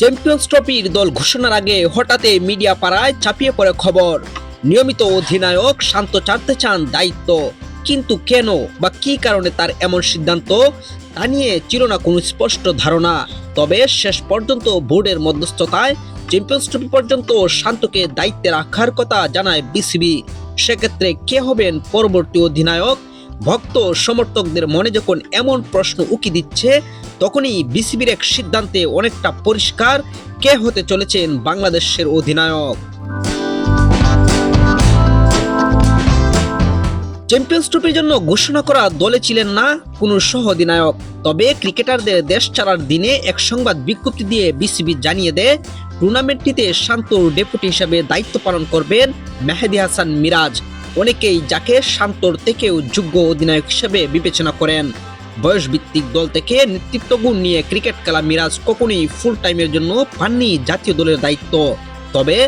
Champions ট্রফির দল ঘোষণার আগে হঠাৎই মিডিয়া পাড়ায় চাপিয়ে পড়ে খবর। নিয়মিত অধিনায়ক শান্ত চাটতে চান দায়িত্ব। কিন্তু কেন বা কি কারণে তার এমন সিদ্ধান্ত, তা নিয়ে ছিল না কোনো স্পষ্ট ধারণা। তবে শেষ পর্যন্ত বোর্ডের মধ্যস্থতায় চ্যাম্পিয়ন্স ট্রফি পর্যন্ত শান্তকে দায়িত্বে রাখার কথা জানায় বিসিবি সেক্ষেত্রে কে হবেন পরবর্তী অধিনায়ক? ভক্ত সমর্থকদের মনে যখন এমন প্রশ্ন উকি দিচ্ছে তখনই বিসিবির এক সিদ্ধান্তে অনেকটা পরিষ্কার কে হতে চলেছেন বাংলাদেশের অধিনায়ক। চ্যাম্পিয়ন্স ট্রফির জন্য ঘোষণা করা দলে ছিলেন না কোনো সহ অধিনায়ক। তবে ক্রিকেটারদের দেশ ছাড়ার দিনে এক সংবাদ বিজ্ঞপ্তি দিয়ে বিসিবি জানিয়ে দেয়, টুর্নামেন্টটিতে শান্তর ডেপুটি হিসাবে দায়িত্ব পালন করবেন মেহেদি হাসান মিরাজ। অনেকেই যাকে শান্তর থেকেও যোগ্য অধিনায়ক হিসেবে বিবেচনা করেন। বয়সভিত্তিক দল থেকে নেতৃত্ব গুণ নিয়ে ক্রিকেট খেলা মিরাজ কখনোই ফুল টাইমের জন্য পাননি জাতীয় দলের দায়িত্ব। তবে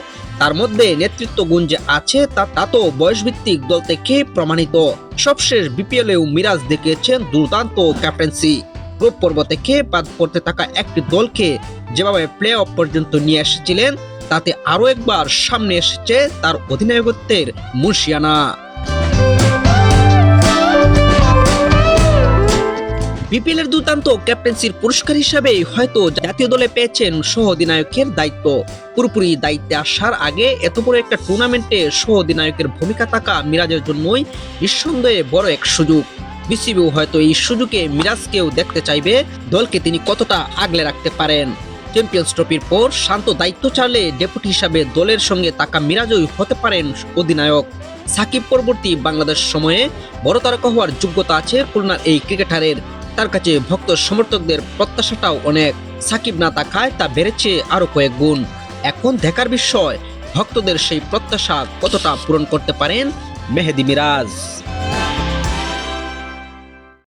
তার মধ্যে নেতৃত্ব গুণ যে আছে তা তা তো বয়সভিত্তিক দল থেকে প্রমাণিত। সবশেষ বিপিএলেও মিরাজ দেখিয়েছেন দুর্দান্ত ক্যাপ্টেন্সি গ্রুপ পর্ব থেকে বাদ পড়তে থাকা একটি দলকে যেভাবে প্লে অফ পর্যন্ত নিয়ে এসেছিলেন, তাতে আরও একবার সামনে এসেছে তার অধিনায়কত্বের মুর্শিয়ানা। বিপিএল এর দুর্দান্ত ক্যাপ্টেন্সির পুরস্কার হিসাবে হয়তো জাতীয় দলে পেয়েছেন সহ অধিনায়কের দায়িত্ব। পুরোপুরি দায়িত্বে আসার আগে এত বড় একটা টুর্নামেন্টে সহ অধিনায়কের ভূমিকা থাকা মিরাজের জন্যই নিঃসন্দেহে বড় এক সুযোগ। বিসিবিও হয়তো এই সুযোগে মিরাজকেও দেখতে চাইবে দলকে তিনি কতটা আগলে রাখতে পারেন। চ্যাম্পিয়ন্স ট্রফির পর শান্ত দায়িত্ব চালে ডেপুটি হিসাবে দলের সঙ্গে তাকা মিরাজই হতে পারেন অধিনায়ক। সাকিব পরবর্তী বাংলাদেশ সময়ে বড় তারকা হওয়ার যোগ্যতা আছে খুলনার এই ক্রিকেটারের। তার কাছে ভক্ত সমর্থকদের প্রত্যাশাটাও অনেক। সাকিব না তাকায় তা বেড়েছে আরও কয়েক গুণ। এখন দেখার বিষয়, ভক্তদের সেই প্রত্যাশা কতটা পূরণ করতে পারেন মেহেদি মিরাজ।